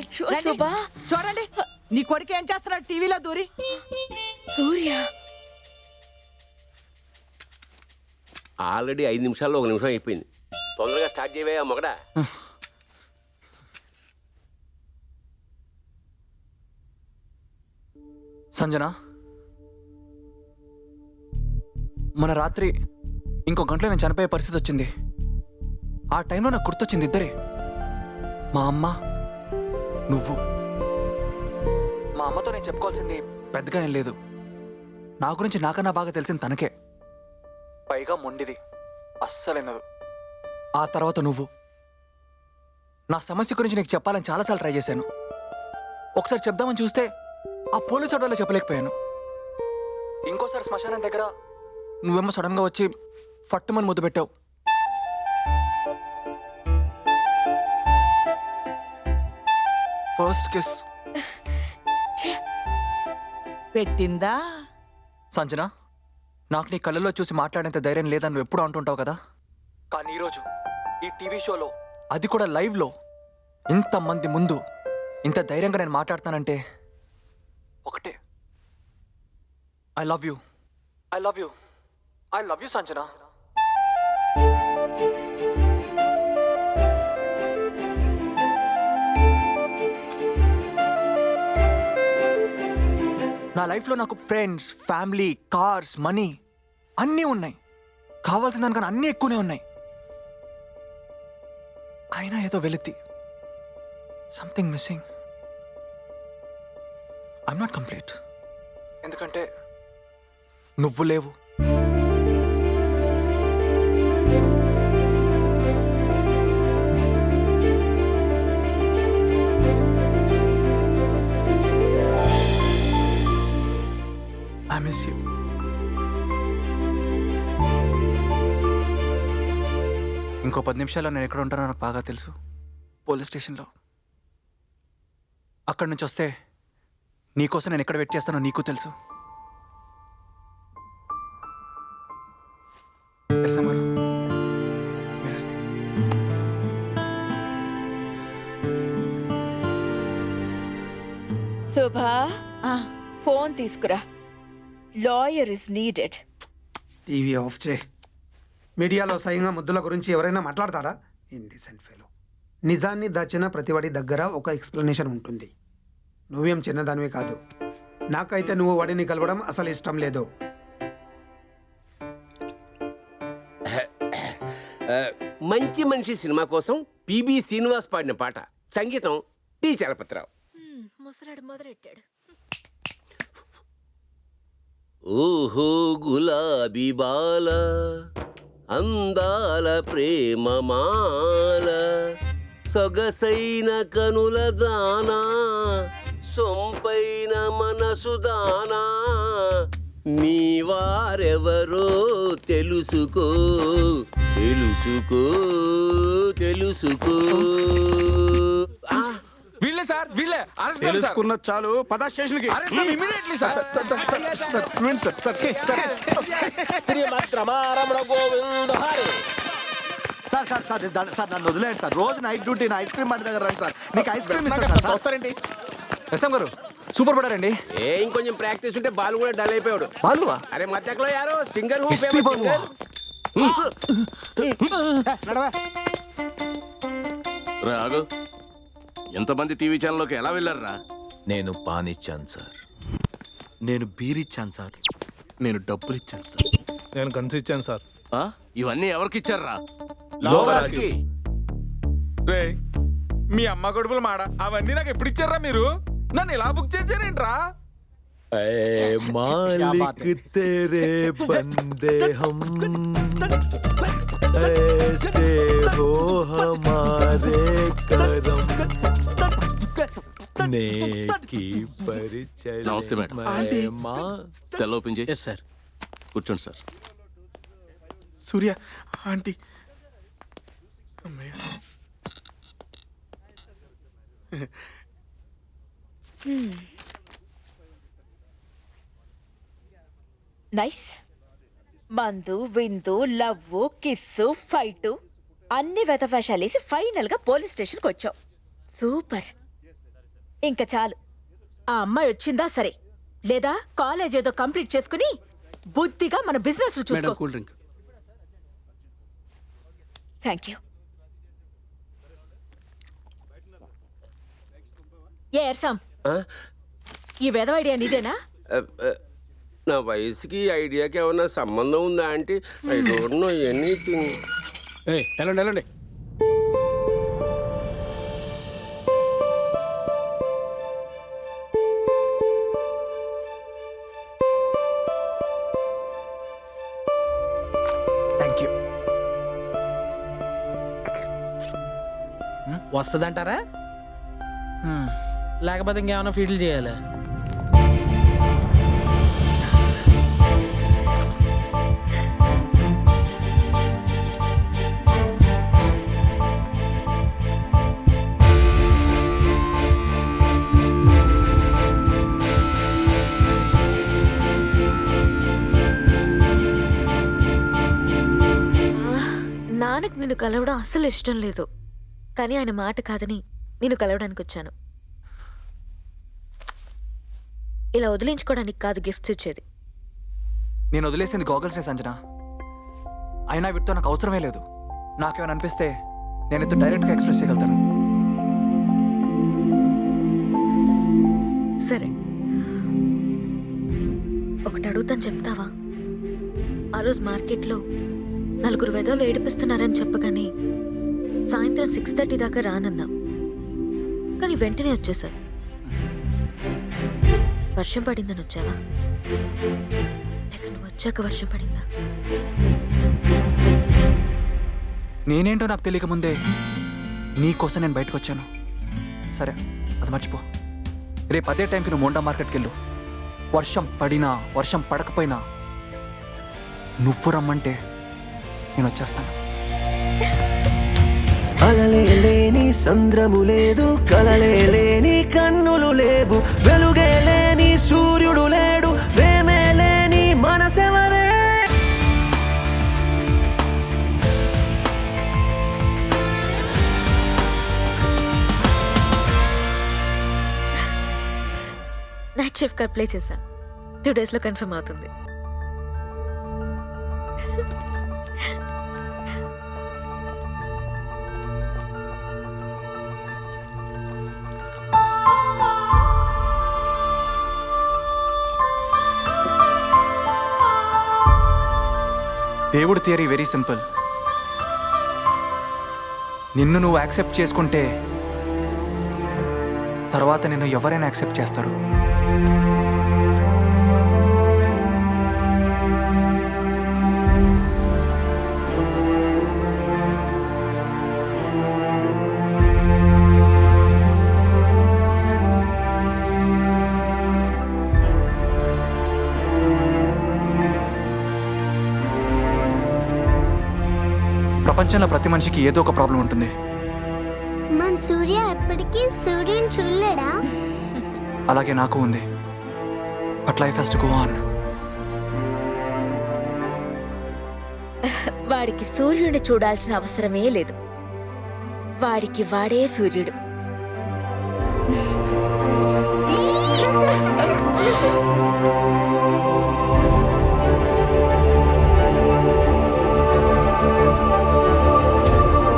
అయ్యో, రండి. శోభా. చూడండి. నీ కొడుకు ఏం చేస్తున్నాడు టీవీలో దూరి? సూర్య. ఆల్రెడీ ఐదు నిమిషాల్లో ఒక నిమిషం అయిపోయింది. తొందరగా స్టార్ట్ చేయవే ఆ మొగడా. సంజన? మన రాత్రి ఇంకో గంటలో నేను చనిపోయే పరిస్థితి వచ్చింది. ఆ టైంలో నాకు గుర్తొచ్చింది ఇద్దరే. మా అమ్మ నువ్వు. మా అమ్మతో నేను చెప్పుకోవాల్సింది పెద్దగా ఏం లేదు. నా గురించి నాకన్నా బాగా తెలిసింది తనకే. పైగా మొండిది. అస్సలైనదు. ఆ తర్వాత నువ్వు. నా సమస్య గురించి నీకు చెప్పాలని చాలాసార్లు ట్రై చేశాను. ఒకసారి చెప్దామని చూస్తే ఆ పోలీసు ఆటోలో చెప్పలేకపోయాను. ఇంకోసారి శ్మశానం దగ్గర నువ్వేమో సడన్గా వచ్చి ఫట్టుమని ముద్దు పెట్టావు. First kiss. పెట్టిందా? సంజన నాకు నీ కళ్ళల్లో చూసి మాట్లాడేంత ధైర్యం లేదని నువ్వు ఎప్పుడు అంటుంటావు కదా? కానీ ఈరోజు ఈ టీవీ షోలో అది కూడా లైవ్లో ఇంతమంది ముందు ఇంత ధైర్యంగా నేను మాట్లాడతానంటే ఒకటే. I love you I love you I love you Sanjana. లైఫ్లో నాకు ఫ్రెండ్స్ ఫ్యామిలీ కార్స్ మనీ అన్నీ ఉన్నాయి. కావాల్సిన దానికన్నా అన్నీ ఎక్కువనే ఉన్నాయి. అయినా ఏదో వెళితి something missing I'm not complete ఎందుకంటే నువ్వు లేవు. పది నిమిషాల్లో నేను ఎక్కడ ఉంటానో నాకు బాగా తెలుసు. పోలీస్ స్టేషన్లో. అక్కడి నుంచి వస్తే నీకోసం నేను ఎక్కడ వెయిట్ చేస్తానో నీకు తెలుసు. శోభా ఫోన్ తీసుకురా. Lawyer is needed. TV off చే మీడియాలో స్వయంగా ముద్దుల గురించి ఎవరైనా మాట్లాడతారా? ఇండిసెంట్ ఫెలో నిజాన్ని దాచిన ప్రతివాడి దగ్గర ఒక ఎక్స్ప్లెనేషన్ ఉంటుంది. నువ్వేం చిన్నదానివి కాదు. నాకైతే నువ్వు వాడిని కలవడం అసలు ఇష్టం లేదు. మంచి మనిషి సినిమా కోసం పిబి శ్రీనివాస్ పాడిన పాట సంగీతం టి చలపతిరావు. ముసలాడు మొదలెట్టాడు. ఓహో గులాబీ బాల అందాల ప్రేమమాల సొగసైన కనుల దానా సొంపైన మనసు దానా. మీ వారెవరో తెలుసుకో తెలుసుకో తెలుసుకో. సార్ వీళ్ళే. అరెస్ట్ చేయండి సార్. తెలుసుకున్న చాలు. పద స్టేషన్కి అరెస్ట్ ఇమీడియట్లీ సార్. చూడండి sir sir sir sir sir దా- సార్ నన్ను వదిలేండి సార్. రోజు నైట్ డ్యూటీ నా ఐస్ క్రీమ్ బండి దగ్గర రండి సార్. మీకు ఐస్ క్రీమ్ ఇస్తాను సార్. వస్తారండి. ఎస్ఎం గారు సూపర్ పడారండి. ఏ ఇంకొంచెం ప్రాక్టీస్ ఉంటే బాలు కూడా డల్ అయిపోయాడు. బాలువా? అరే మధ్యలో యారో సింగర్ హూ ఫేమస్? సింగర్. నడవా. రాగు ఎంతమంది టీవీ ఛానల్లోకి ఎలా వెళ్ళారా నేను పానిచ్చాను సార్ నేను బీర్ ఇచ్చాను సార్ నేను డబ్బులు ఇచ్చాను సార్ నేను కన్సి ఇచ్చాను సార్ ఇవన్నీ ఎవరికి ఇచ్చారా రే మీ అమ్మ గొడుపుల మాడ అవన్నీ నాకు ఎప్పుడు ఇచ్చారా మీరు నన్ను ఇలా బుక్ చేశారేంట్రా मालिक तेरे बंदे हम ऐसे हो हमारे करम నమస్తే మేడం. సెల్ ఓపెన్ చేయి. ఎస్ సార్ కూర్చోండి సార్ సూర్య ఆంటీ. నైస్. మందు విందు లవ్ కిస్సు ఫైటు అన్ని వెధ వేషాలేసి ఫైనల్గా పోలీస్ స్టేషన్కి వచ్చాం సూపర్. ఇంకా చాలు. ఆ అమ్మాయి వచ్చిందా సరే. లేదా కాలేజ్ ఏదో కంప్లీట్ చేసుకుని బుద్ధిగా మన బిజినెస్ చూసుకో. Cool drink. Thank you. ఏ ఎర్సాం? ఈ వెధవ ఐడియా నీదేనా? నా వయసుకి ఐడియాకి ఏమన్నా సంబంధం ఉందా అంటే ఐ డోంట్ నో ఎనీథింగ్. వెళ్ళండి వెళ్ళండి వస్తుందంటారా? లేకపోతే ఇంకేమైనా ఫీల్డ్ చేయాలి? నాన్నకు నిన్ను కలవడం అస్సలు ఇష్టం లేదు. కానీ ఆయన మాట కాదని నేను కలవడానికి వచ్చాను ఇలా వదిలించుకోవడానికి కాదు గిఫ్ట్స్ ఇచ్చేది. నేను వదిలేసింది గోగల్స్నే సంజన. అయినా వీటితో నాకు అవసరమే లేదు. నాకేమైనా అనిపిస్తే నేను ఇంత డైరెక్ట్గా ఎక్స్ప్రెస్ చేయగలుగుతాను. సరే. ఒకటి అడుగుతాను చెప్తావా? ఆ రోజు మార్కెట్లో నలుగురు వెదవులు ఏడిపిస్తున్నారని చెప్పగానే సాయంత్రం సిక్స్ థర్టీ దాకా రానన్నా. కానీ వెంటనే వచ్చేసా. వర్షం పడిందని వచ్చావా? లేక నువ్వు వచ్చాక వర్షం పడిందా? నేనేంటో నాకు తెలియక ముందే నీకోసం నేను బయటకు వచ్చాను. సరే అది మర్చిపో. రేపు అదే టైంకి నువ్వు మోండా మార్కెట్కి వెళ్ళు. వర్షం పడినా వర్షం పడకపోయినా నువ్వు రమ్మంటే నేను వచ్చేస్తాను. అలలే లేని సంద్రము లేదు కలలే లేని కన్నులు లేవు. వెలుగే లేని సూర్యుడు లేడు ప్రేమే లేని మనసెవరే? నైట్ షిఫ్ట్ ప్లే చేశా. టూ డేస్లో కన్ఫర్మ్ అవుతుంది. దేవుడు థియరీ వెరీ సింపుల్ నిన్ను నువ్వు యాక్సెప్ట్ చేసుకుంటే తర్వాత నిన్ను ఎవరైనా యాక్సెప్ట్ చేస్తారు? ప్రపంచంలో ప్రతి మనిషికి ఏదో ఒక ప్రాబ్లం ఉంటుంది. మన సూర్య ఎప్పటికీ సూర్యుని చూడలేడా? అలాగే నాకు ఉంది. But life has to go on. వాడికి సూర్యుడిని చూడాల్సిన అవసరమే లేదు. వాడికి వాడే సూర్యుడు.